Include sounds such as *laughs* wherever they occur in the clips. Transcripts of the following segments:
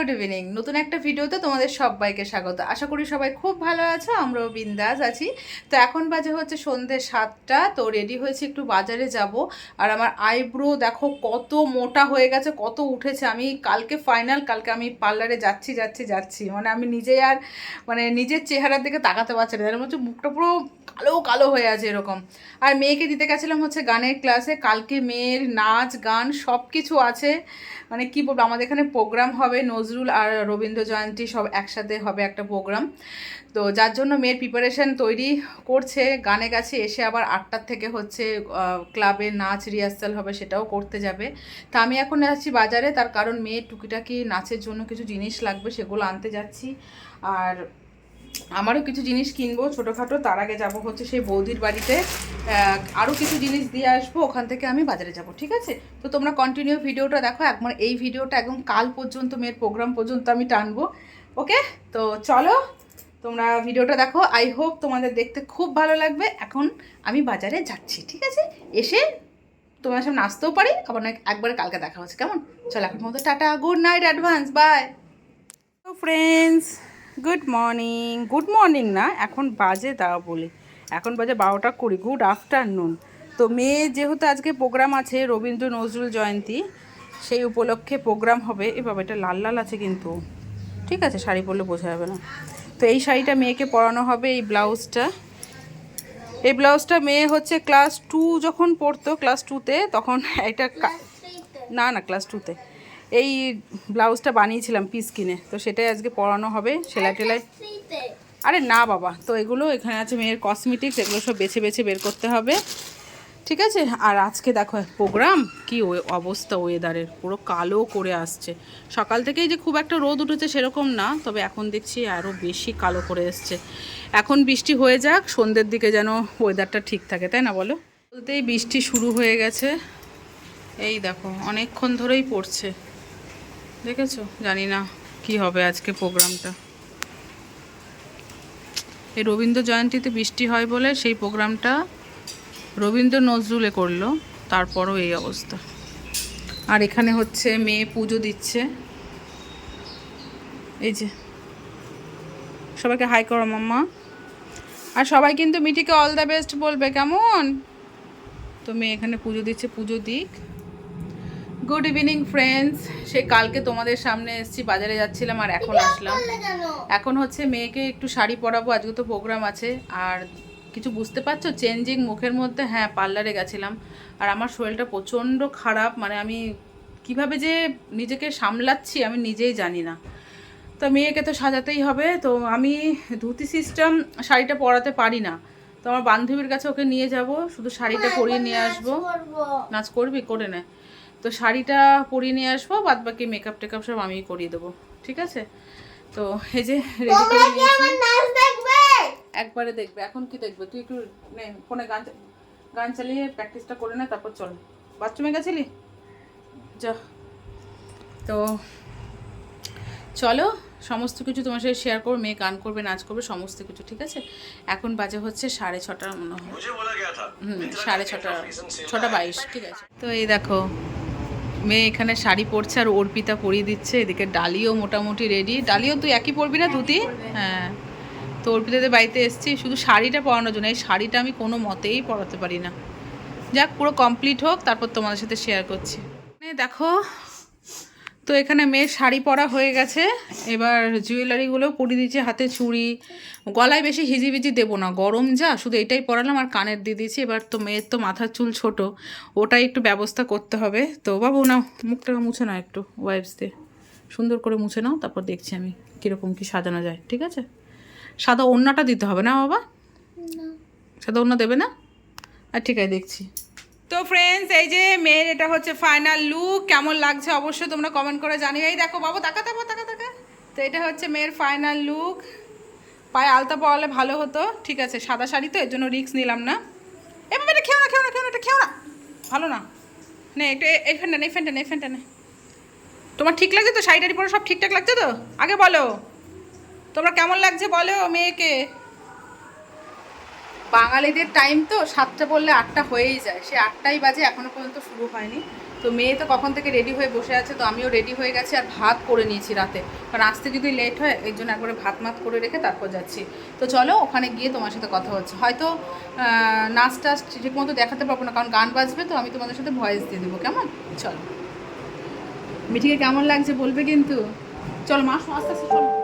Good evening. নতুন একটা ভিডিওতে তোমাদের সবাইকে স্বাগত। আশা করি সবাই খুব ভালো আছো, আমরাও বিন্দাস আছি। তো এখন বাজে হচ্ছে সন্ধ্যে সাতটা, তো রেডি হয়েছে একটু বাজারে যাব। আর আমার আইব্রো দেখো কত মোটা হয়ে গেছে, কত উঠেছে। আমি কালকে ফাইনাল কালকে আমি পার্লারে যাচ্ছি যাচ্ছি যাচ্ছি। মানে আমি নিজেই আর মানে নিজের চেহারার দিকে তাকাতে পারছি না। এর মধ্যে মুখটা পুরো কালো কালো হয়ে আছে এরকম। আর মেয়েকে দিতে গেছিলাম হচ্ছে গানের ক্লাসে, কালকে মেয়ের নাচ, গান সব কিছু আছে। মানে কি বলব, আমাদের এখানে প্রোগ্রাম হবে, নজরুল আর রবীন্দ্র জয়ন্তী সব একসাথে হবে একটা প্রোগ্রাম। তো যার জন্য মেয়ের প্রিপারেশন তৈরি করছে, গানে গেছে, এসে আবার আটটার থেকে হচ্ছে ক্লাবে নাচ রিহার্সাল হবে সেটাও করতে যাবে। তা আমি এখন যাচ্ছি বাজারে, তার কারণ মেয়ের টুকিটাকি নাচের জন্য কিছু জিনিস লাগবে সেগুলো আনতে যাচ্ছি। আর আমারও কিছু জিনিস কিনবো ছোটোখাটো, তার আগে যাব হচ্ছে সেই বৌদির বাড়িতে। আরও কিছু জিনিস দিয়ে আসব, ওখান থেকে আমি বাজারে যাব, ঠিক আছে? তো তোমরা কন্টিনিউ ভিডিওটা দেখো, একবার এই ভিডিওটা একদম কাল পর্যন্ত, মেয়ের প্রোগ্রাম পর্যন্ত আমি টানবো, ওকে? তো চলো, তোমরা ভিডিওটা দেখো আই হোপ তোমাদের দেখতে খুব ভালো লাগবে। এখন আমি বাজারে যাচ্ছি, ঠিক আছে? এসে তোমার সামনে আসতেও পারি, আবার একবারে কালকে দেখা হচ্ছে, কেমন? চলো, এখন মতো tata good night advance bye তো friends good morning good morning না, এখন বাজে দাও বলি। এখন বাজে বারোটা কুড়ি গুড আফটারনুন তো মেয়ে যেহেতু আজকে প্রোগ্রাম আছে, রবীন্দ্র নজরুল জয়ন্তী, সেই উপলক্ষে প্রোগ্রাম হবে। এ বাবা, এটা লাল লাল আছে কিন্তু। ঠিক আছে, শাড়ি পরলে বোঝা যাবে না। তো এই শাড়িটা মেয়েকে পরানো হবে, এই ব্লাউজটা। এই ব্লাউজটা মেয়ে হচ্ছে ক্লাস টু যখন পড়তো ক্লাস টুতে তখন *laughs* এটা না না ক্লাস টুতে এই ব্লাউজটা বানিয়েছিলাম পিস কিনে। তো সেটাই আজকে পরানো হবে, সেলাই টেলাই। আরে না বাবা, তো এগুলো এখানে আছে মেয়ের কসমেটিক্স এগুলো সব বেছে বেছে বের করতে হবে। ঠিক আছে? আর আজকে দেখো প্রোগ্রাম কি অবস্থা ওয়েদারের পুরো কালো করে আসছে। সকাল থেকেই যে খুব একটা রোদ উঠেছে সেরকম না, তবে এখন দেখছি আরও বেশি কালো করে এসছে। এখন বৃষ্টি হয়ে যাক, সন্ধ্যের দিকে যেন ওয়েদারটা ঠিক থাকে, তাই না বলো? বলতেই বৃষ্টি শুরু হয়ে গেছে। এই দেখো, অনেকক্ষণ ধরেই পড়ছে। দেখেছ? জানি না কি হবে আজকে প্রোগ্রামটা। এই রবীন্দ্র জয়ন্তীতে বৃষ্টি হয় বলে সেই প্রোগ্রামটা রবীন্দ্র নজরুলে করল, তারপরও এই অবস্থা। আর এখানে হচ্ছে মেয়ে পুজো দিচ্ছে। এই যে, সবাইকে হাই করো মাম্মা। আর সবাই কিন্তু মিটিকে অল দ্য বেস্ট বলবে, কেমন? তো মেয়ে এখানে পুজো দিচ্ছে, পুজো দিক। গুড ইভিনিং ফ্রেন্ডস সে কালকে তোমাদের সামনে এসেছি বাজারে যাচ্ছিলাম আর এখন আসলাম। এখন হচ্ছে মেয়েকে একটু শাড়ি পরাবো আজকে তো প্রোগ্রাম আছে। আর কিছু বুঝতে পারছ? চেঞ্জিং মুখের মধ্যে হ্যাঁ পার্লারে গেছিলাম। আর আমার শরীরটা প্রচণ্ড খারাপ মানে আমি কীভাবে যে নিজেকে সামলাচ্ছি আমি নিজেই জানি না। তো মেয়েকে তো সাজাতেই হবে। তো আমি ধুতি সিস্টেম শাড়িটা পরাতে পারি না। তো আমার বান্ধবীর কাছে ওকে নিয়ে যাব শুধু শাড়িটা পরিয়ে নিয়ে আসব। নাচ করবি? করে নে। তো শাড়িটা পরিয়ে নিয়ে আসব বাদ বাকি মেকআপ টেকআপ সব আমি করিয়ে দেবো ঠিক আছে? তো এই যে রেডি করে একবারে দেখবে এখন কি দেখবে? তুই একটু ফোনে গান গান চালিয়ে প্র্যাকটিসটা করে না তারপর চল। বাথরুমে গেছিলি? যা। তো চলো সমস্ত কিছু তোমার সাথে শেয়ার করবে মেয়ে গান করবে নাচ করবে সমস্ত কিছু ঠিক আছে? এখন বাজে হচ্ছে সাড়ে ছটার মনে হয়। হুম সাড়ে ছটা ছটা বাইশ ঠিক আছে? তো এই দেখো মেয়ে এখানে শাড়ি পরছে আর অর্পিতা পরিয়ে দিচ্ছে, এদিকে ডালিও মোটামুটি রেডি ডালিও তুই একই পরবি না ধুতি? হ্যাঁ। তো অর্পিতাদের বাড়িতে এসেছি, শুধু শাড়িটা পরানোর জন্য, এই শাড়িটা আমি কোনো মতেই পরাতে পারি না। যাক, পুরো কমপ্লিট হোক, তারপর তোমাদের সাথে শেয়ার করছি। দেখো তো এখানে মেয়ের শাড়ি পরা হয়ে গেছে। এবার জুয়েলারিগুলো পরিয়ে দিয়েছি হাতে চুড়ি। গলায় বেশি হিজিবিজি দেবো না গরম যা শুধু এটাই পরালাম আর কানের দিয়ে দিয়েছি। এবার তো মেয়ের তো মাথার চুল ছোট ওটাই একটু ব্যবস্থা করতে হবে। তো বাবু না মুখটা মুছে নাও একটু ওয়াইপস দিয়ে। সুন্দর করে মুছে নাও তারপর দেখছি আমি কীরকম কি সাজানো যায় ঠিক আছে? সাদা ওড়নাটা দিতে হবে না বাবা? সাদা ওড়না দেবে না? আর ঠিক আছে দেখছি। তো ফ্রেন্ডস এই যে মেয়ের এটা হচ্ছে ফাইনাল লুক কেমন লাগছে অবশ্যই তোমরা কমেন্ট করে জানিও। এই দেখো বাবু, তাকা তাকা তাকা তাকা। তো এটা হচ্ছে মেয়ের ফাইনাল লুক পায়ে আলতা পরালে ভালো হতো, ঠিক আছে, সাদা শাড়ি তো, এর জন্য রিস্ক নিলাম না। এবার এটা খেও না খেও না খেও না, এটা খেও না। ভালো না। নে, একটু এই ফ্যানটা নে, এই ফ্যানটা নে ফ্যানটা নে। তোমার ঠিক লাগছে তো? শাড়িটারি পরে সব ঠিকঠাক লাগছে তো? আগে বলো। তোমরা কেমন লাগছে বলো মেয়েকে? বাঙালিদের টাইম তো সাতটা বললে আটটা হয়েই যায়। সে আটটাই বাজে এখনও পর্যন্ত শুরু হয়নি। তো মেয়ে তো কখন থেকে রেডি হয়ে বসে আছে তো আমিও রেডি হয়ে গেছি আর ভাত করে নিয়েছি রাতে। কারণ আসতে যদি লেট হয় এই জন্য একবারে ভাত মাত করে রেখে তারপর যাচ্ছি। তো চলো ওখানে গিয়ে তোমার সাথে কথা হচ্ছে। হয়তো নাচ টাচ ঠিক মতো দেখাতে পারব না কারণ গান বাজবে তো আমি তোমাদের সাথে ভয়েস দিয়ে দেবো কেমন? চলো। মিঠিকে কেমন লাগছে বলবে কিন্তু? চলো মা শোনো, আস্তে আস্তে চলো।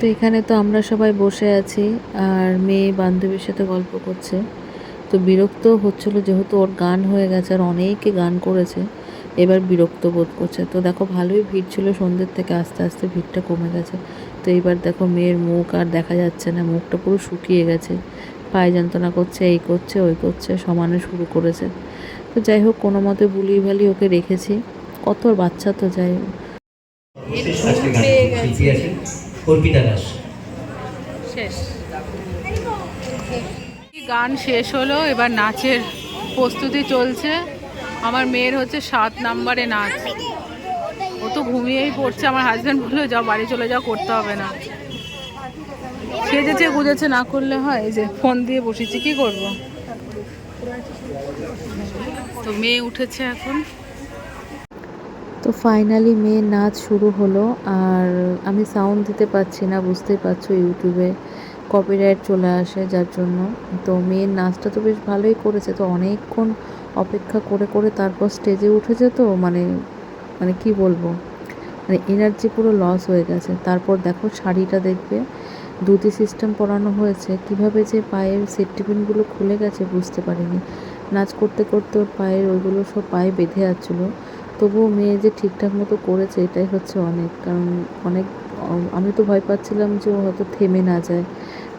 তো এখানে তো আমরা সবাই বসে আছি, আর মেয়ে বান্ধবীর সাথে গল্প করছে। তো বিরক্ত হচ্ছিল যেহেতু ওর গান হয়ে গেছে আর অনেকে গান করেছে, এবার বিরক্ত বোধ করছে। তো দেখো ভালোই ভিড় ছিল সন্ধ্যের থেকে, আস্তে আস্তে ভিড়টা কমে গেছে। তো এইবার দেখো মেয়ের মুখ আর দেখা যাচ্ছে না, মুখটা পুরো শুকিয়ে গেছে। পায়ে যন্ত্রণা করছে, এই করছে, ওই করছে, সমানে শুরু করেছে। তো যাই হোক, কোনো মতে বুলিয়ে ভালি ওকে রেখেছি। কত বাচ্চা তো যাই হোক। অর্পিতা দাস। শেষ। গান শেষ হলো এবার নাচের প্রস্তুতি চলছে। আমার মেয়ের হচ্ছে সাত নাম্বারে নাচ। ও তো ঘুমিয়েই পড়ছে। আমার হাজব্যান্ড বলল যাও বাড়ি চলে যাও করতে হবে না। সেজেছে গুজেছে না করলে হয়? এই যে ফোন দিয়ে বসেছি কি করব? তো মেয়ে উঠেছে এখন। তো ফাইনালি মেয়ের নাচ শুরু হলো আর আমি সাউন্ড দিতে পারছি না, বুঝতেই পারছ ইউটিউবে কপিরাইট চলে আসে যার জন্য। তো মেয়ের নাচটা তো বেশ ভালোই করেছে, তো অনেকক্ষণ অপেক্ষা করে করে তারপর স্টেজে উঠেছে তো মানে মানে কি বলব? মানে এনার্জি পুরো লস হয়ে গেছে। তারপর দেখো শাড়িটা দেখবে, দুটি সিস্টেম পরানো হয়েছে। কীভাবে যে পায়ের সেট টিফিনগুলো খুলে গেছে বুঝতে পারিনি। নাচ করতে করতে ওর পায়ের ওইগুলো সব পায়ে বেঁধে যাচ্ছিল তবুও মেয়ে যে ঠিকঠাক মতো করেছে, এটাই হচ্ছে অনেক। কারণ অনেক আমি তো ভয় পাচ্ছিলাম যে ও হয়তো থেমে না যায়।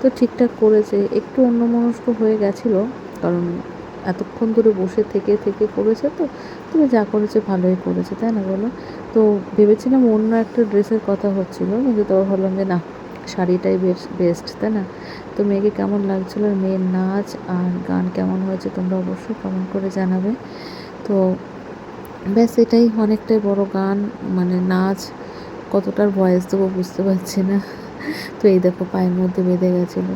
তো ঠিকঠাক করেছে। একটু অন্যমনস্ক হয়ে গেছিল, কারণ এতক্ষণ ধরে বসে থেকে থেকে করেছে তো। তুমি যা করেছে ভালোই করেছে, তাই না বলো? তো ভেবেছিলাম অন্য একটা ড্রেসের কথা হচ্ছিল, কিন্তু তারপর ভাবলাম যে না, শাড়িটাই বেশ বেস্ট তাই না? তো মেয়েকে কেমন লাগছিল মেয়ের নাচ আর গান কেমন হয়েছে তোমরা অবশ্যই কমেন্ট করে জানাবে। তো ব্যাস, এটাই অনেকটাই বড় গান মানে নাচ, কতটার ভয়েস দেবো বুঝতে পারছি না। তো এই দেখো পায়ের মধ্যে বেঁধে গেছিল।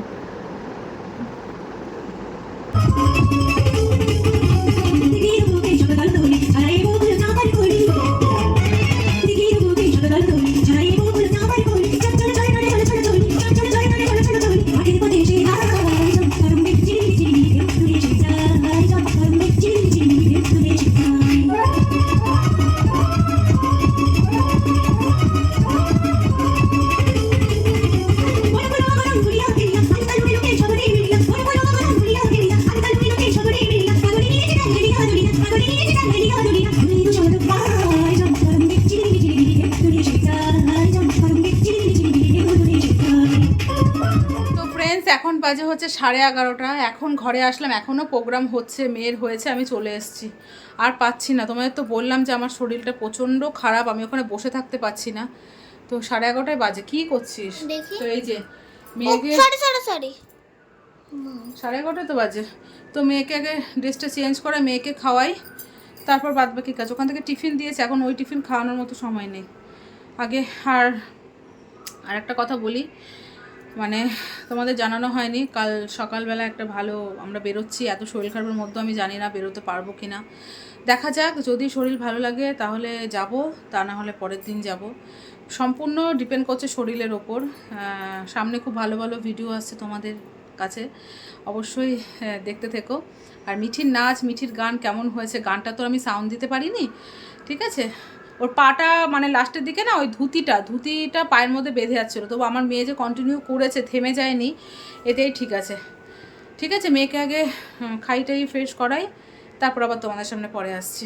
এখন বাজে হচ্ছে সাড়ে এগারোটা। এখন ঘরে আসলাম এখনও প্রোগ্রাম হচ্ছে মেয়ের হয়েছে আমি চলে এসেছি। আর পাচ্ছি না। তোমাদের তো বললাম যে আমার শরীরটা প্রচণ্ড খারাপ আমি ওখানে বসে থাকতে পারছি না। তো সাড়ে এগারোটায় বাজে। কি করছিস? তো এই যে মেয়েকে সাড়ে এগারোটা তো বাজে। তো মেয়েকে আগে ড্রেসটা চেঞ্জ করে মেয়েকে খাওয়াই। তারপর বাদ বাকি কাজ। ওখান থেকে টিফিন দিয়েছে। এখন ওই টিফিন খাওয়ানোর মতো সময় নেই। আগে আর আর একটা কথা বলি। মানে তোমাদের জানানো হয়নি। কাল সকালবেলা একটা ভালো আমরা বেরোচ্ছি। এত শরীর খারাপের মধ্যে আমি জানি না বেরোতে পারব কি না দেখা যাক, যদি শরীর ভালো লাগে তাহলে যাব, তা না হলে পরের দিন যাব। সম্পূর্ণ ডিপেন্ড করছে শরীরের ওপর। সামনে খুব ভালো ভালো ভিডিও আসছে তোমাদের কাছে। অবশ্যই দেখতে থেকো। আর মিঠির নাচ, মিঠির গান কেমন হয়েছে? গানটা তো আমি সাউন্ড দিতে পারিনি। ঠিক আছে? ওর পাটা মানে লাস্টের দিকে না ওই ধুতিটা ধুতিটা পায়ের মধ্যে বেঁধে যাচ্ছিল। তবু আমার মেয়ে যে কন্টিনিউ করেছে, থেমে যায়নি, এতেই ঠিক আছে। ঠিক আছে, মেয়েকে আগে খাইটাই ফ্রেশ করাই, তারপর আবার তোমাদের সামনে পরে আসছি।